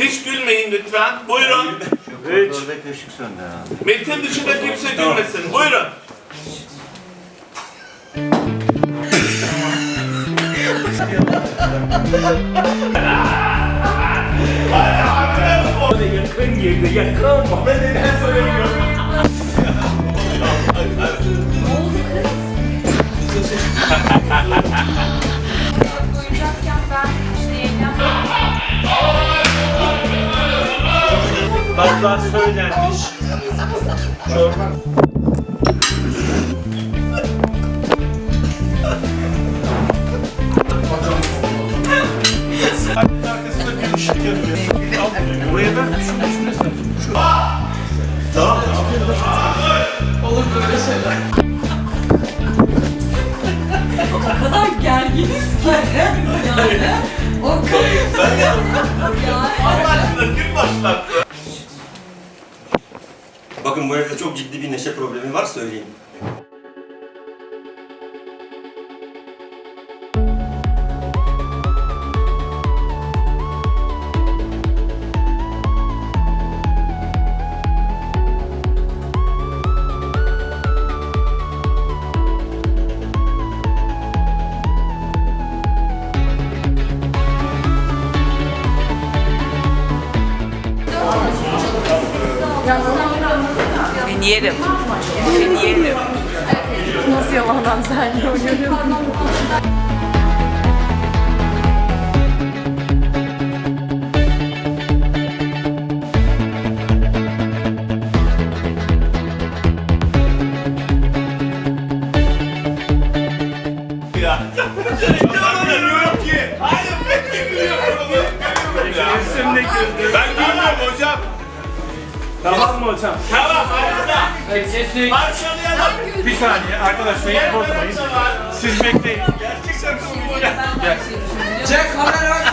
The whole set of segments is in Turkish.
Hiç gülmeyin lütfen. Buyurun. Buradaki ışık söndü herhalde. Metin dışında kimse gülmesin. Buyurun. Yakın girdi yakın. Neden söylemiyorum? Oyuncakken ben işte evlenmedim. Hatta söylenmiş. Çorba. Arkasında bir ışık yanıyor. Buraya da şu şurası. Şu. O kadar gerginiz ki yani. O kadar. Allah aşkına kim başlattı? Bakın bu evde çok ciddi bir neşe problemi var söyleyeyim. Ben yerim. Nasıl yalandan sen görüyorsun? Ben gülmüyorum hocam. Tamam mı hocam? Tamam harika. Parçalayalım. Bir saniye arkadaşlar hiç bozmayın. Siz bekleyin. Gerçekten çok güzel. Çek kamera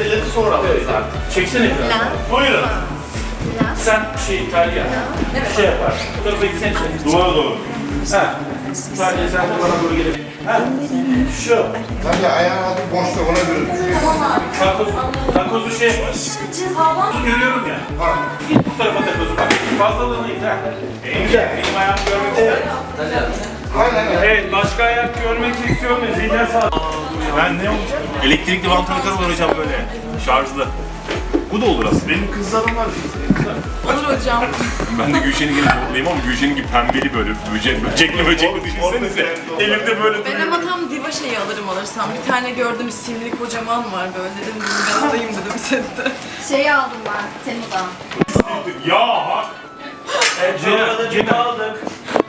düşme dinlemeleri sonra alırız artık. Çeksene biraz. Buyurun. Sen şey İtalya. Şey yapar. Bu tarafa gitsene sen. Duvara doğru. Ha. İtalya sen de bana doğru gelip. Ha. Şu. Tabii ayağın altı boşta ona göre. Takoz, takozu şey yapar. Görüyorum ya. Git bu tarafa takozu bak. Fazlalığını it ha. Güzel. Benim ayağımı görmek ister misin? Evet, başka ayak görmek istiyor muyuz? Zihnen sağ. Ben ne olacak? Elektrikli vantilatör var hocam böyle. Şarjlı. Bu da olur aslında. Benim kızlarım var. Olur hocam. Ben de Gülşen'in gibi toplayayım ama Gülşen'in gibi pembeli böyle böcek, böcekli böcekli düşünsenize. Elimde böyle Ben ama tam diva şeyi alırım alırsam. Bir tane gördüm simli kocaman var böyle dedim bunu ben alayım dedim sette. Şeyi aldım ben Temu'dan. Ya hak. Aldık.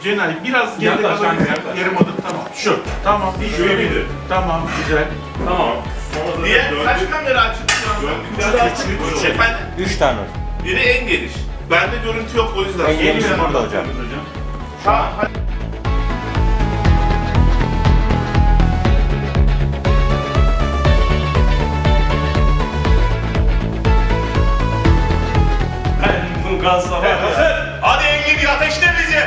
Cenay biraz geride Yaklaş kalabilir. kanka, yaklaş. Yarım adım tamam. Şu. Tamam, bir Şöyle miydi? Tamam, güzel. Tamam. Diye kaç kamera açık şu anda? Üç. Efendim? Üç tane. Biri en geniş. Bende görüntü yok o yüzden. Gelin burada hocam. Tamam. hadi. Ben bu gazla var ya. Hadi Engin ateşle bizi.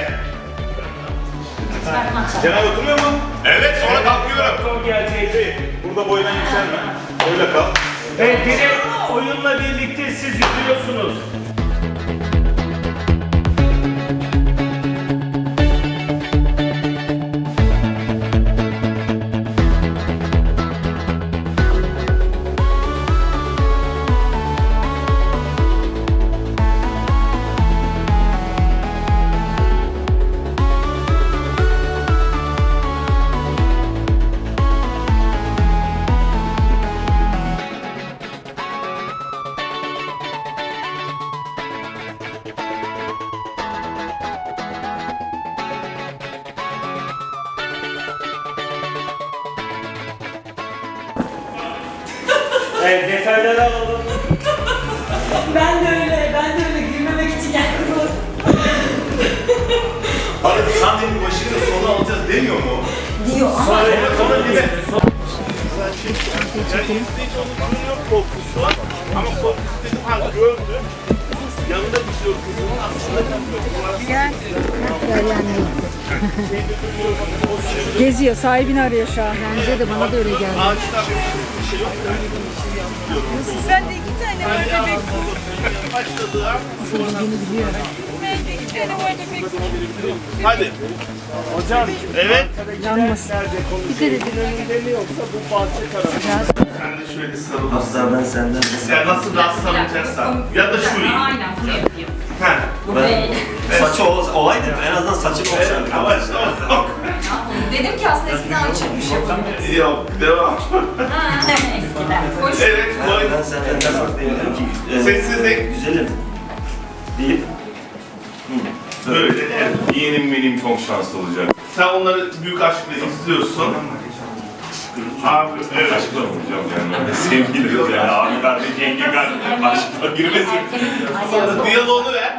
Cenay oturuyor mu? Evet sonra kalkıyorum. Doktor gelecek. Burada boydan yükselme. Öyle kal. Evet, direkt oyunla birlikte siz yürüyorsunuz. Evet detayları alalım. Ben de öyle, ben de öyle gülmemek için geldim. Bana sandalyenin başıyla sonu alacağız demiyor mu? Diyor ama Sonra sonra bir de... Yani izleyici onun durumu yok korkusu var. Ama korkusu dedi ha gördü. Yanında gidiyor kızının aslında Geziyor, sahibini arıyor şu an. Bence de bana da öyle geldi. ağaçta bir şey yok. ben de iki tane var bebek. Başladığı an Ben de iki tane var bebek. hadi. Hocam Evet. Yanmasın. dikkat edin önünde mi yoksa bu bahçe tarafı. Sen de şöyle sarılırsın. Asla ben senden de Sen nasıl daha sarılacaksan. Ya da şu iyi. Aynen bunu yapayım. Ha. Ben, saçı ol, olaydı en azından saçın Evet, olsaydı. ama işte o- Dedim ki aslında eskiden açıkmış yapalım. Yok, devam. Eskiden. Hoş. Evet, koy. Ben senden de farklı diyebilirim ki. Sessizlik. Güzelim. Deyip Böyle. evet. Yeğenim benim çok şanslı olacak. Sen onları büyük aşkla izliyorsun. Abi, evet. Aşkla olacağım yani. Sevgili yani abi ben de Cengiz ben aşkla girmesin. Sonra diyaloğunu ver.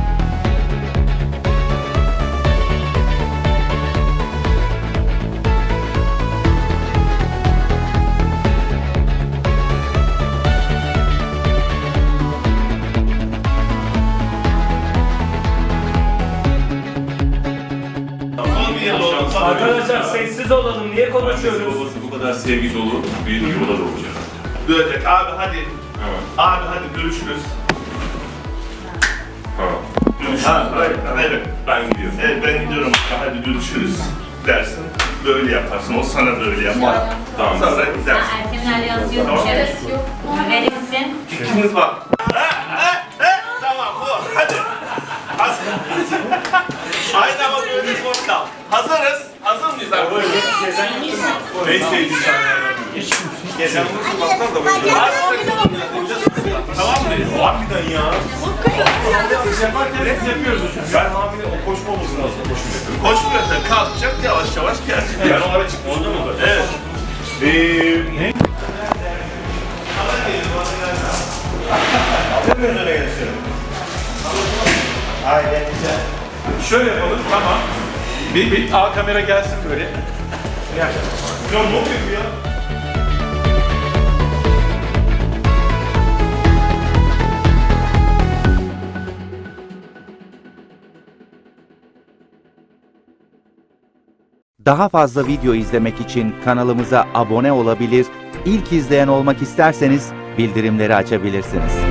sessiz olalım. Niye Annesi konuşuyoruz? babası bu kadar sevgi dolu bir yuvada doğacak. Dövecek. Abi hadi. Evet. Abi hadi görüşürüz. Ha. Görüşürüz. Ha, evet. evet. Ben gidiyorum. Evet ben gidiyorum. Hadi görüşürüz dersin. Böyle yaparsın. O sana böyle yapar. Tamam. Sonra gidersin. Erkenler yazıyormuş. Tamam. Evet yok. Verirsin. İkiniz bak. Ha, ha, ha. Tamam bu. Hadi. Hazır. Aynı ama böyle zor kal. Hazırız. Hazır mıyız arkadaşlar? En sevdiğim sahnelerden biri. Gezen bu kulaklar da böyle. Tamam mı? Harbiden ya. Biz yaparken hep yapıyoruz hocam. Ben hamile o koşma olması lazım. Koşma yapıyorum. Koşmuyorsa kalkacak yavaş yavaş gelecek. Ben o ara çıkmış. Orada mı? Evet. Eee ne? Şöyle yapalım tamam. Bir, bir A kamera gelsin böyle. Ya ne oluyor ya? Daha fazla video izlemek için kanalımıza abone olabilir, ilk izleyen olmak isterseniz bildirimleri açabilirsiniz.